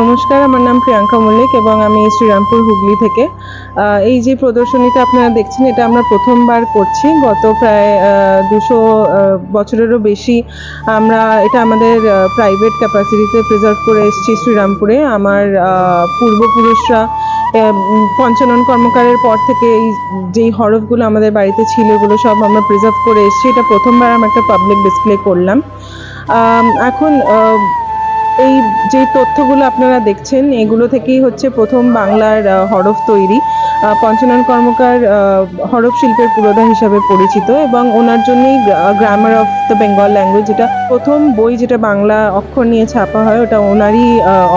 নমস্কার, আমার নাম প্রিয়াঙ্কা মল্লিক এবং আমি শ্রীরামপুর হুগলি থেকে। এই যে প্রদর্শনীটা আপনারা দেখছেন, এটা আমরা প্রথমবার করছি। গত প্রায় দুশো বছরেরও বেশি আমরা এটা আমাদের প্রাইভেট ক্যাপাসিটিতে প্রিজার্ভ করে এসেছি শ্রীরামপুরে। আমার পূর্বপুরুষরা পঞ্চানন কর্মকারের পর থেকে এই যেই হরফগুলো আমাদের বাড়িতে ছিল, এগুলো সব আমরা প্রিজার্ভ করে এসেছি। এটা প্রথমবার আমরা একটা পাবলিক ডিসপ্লে করলাম। এখন এই যে তথ্যগুলো আপনারা দেখছেন, এগুলো থেকেই হচ্ছে প্রথম বাংলার হরফ তৈরি। পঞ্চানন কর্মকার হরফ শিল্পের পুরোধা হিসাবে পরিচিত এবং ওনার জন্যই grammar of the Bengal language যেটা প্রথম বই যেটা বাংলা অক্ষর নিয়ে ছাপা হয়, ওটা ওনারই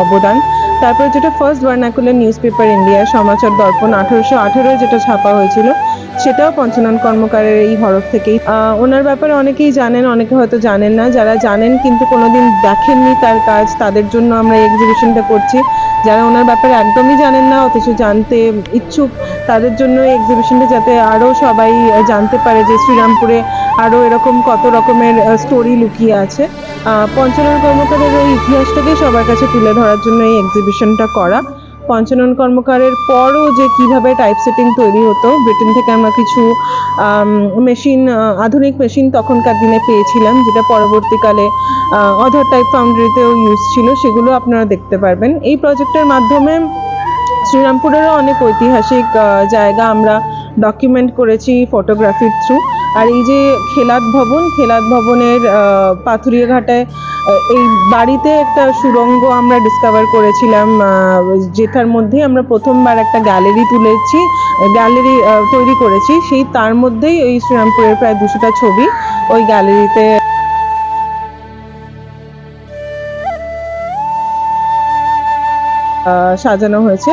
অবদান। তারপর যেটা first vernacular newspaper India Samachar Darpan আঠেরোশো আঠেরোয় যেটা ছাপা হয়েছিল সেটাও পঞ্চানন কর্মকারের এই হরফ থেকেই। ওনার ব্যাপারে অনেকেই জানেন, অনেকে হয়তো জানেন না। যারা জানেন কিন্তু কোনোদিন দেখেননি তার কাজ, তাদের জন্য আমরা এক্সিবিশনটা করছি। যারা ওনার ব্যাপারে একদমই জানেন না, অথচ জানতে ইচ্ছুক, তাদের জন্য এক্সিবিশনটা যাতে আরও সবাই জানতে পারে যে শ্রীরামপুরে আরও এরকম কত রকমের স্টোরি লুকিয়ে আছে। পঞ্চানন কর্মকারের ওই ইতিহাসটাকে সবার কাছে তুলে ধরার জন্য এই এক্সিবিশনটা করা। পঞ্চানন কর্মকারের পরও যে কীভাবে টাইপ সেটিং তৈরি হতো ব্রিটেন থেকে আমরা কিছু মেশিন আধুনিক মেশিন তখনকার দিনে পেয়েছিলাম যেটা পরবর্তীকালে অধার টাইপ ফাউন্ডারিতেও ইউজ ছিল সেগুলো আপনারা দেখতে পারবেন। এই প্রজেক্টের মাধ্যমে শ্রীরামপুরেরও অনেক ঐতিহাসিক জায়গা আমরা ডকুমেন্ট করেছি ফটোগ্রাফির থ্রু আর এই যে খেলাত ভবন খেলাত ভবনের আহ, পাথুরিয়া ঘাটায় আহ, এই বাড়িতে একটা সুড়ঙ্গ আমরা ডিসকভার করেছিলাম যেটার মধ্যে আমরা প্রথমবার একটা গ্যালারি তুলেছি গ্যালারি তৈরি করেছি, সেই তার মধ্যেই ওই শ্রীরামপুরের প্রায় দুশোটা ছবি ওই গ্যালারিতে সাজানো হয়েছে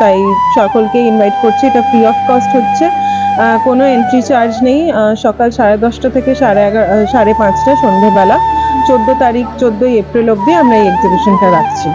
তাই সকলকে ইনভাইট করছি, এটা ফ্রি অফ কস্ট হচ্ছে কোনো এন্ট্রি চার্জ নেই সকাল সাড়ে দশটা থেকে সাড়ে এগারো সাড়ে পাঁচটা সন্ধেবেলা। চোদ্দ তারিখ চোদ্দই এপ্রিল অব্দি আমরা এই এক্সিবিশনটা রাখছি।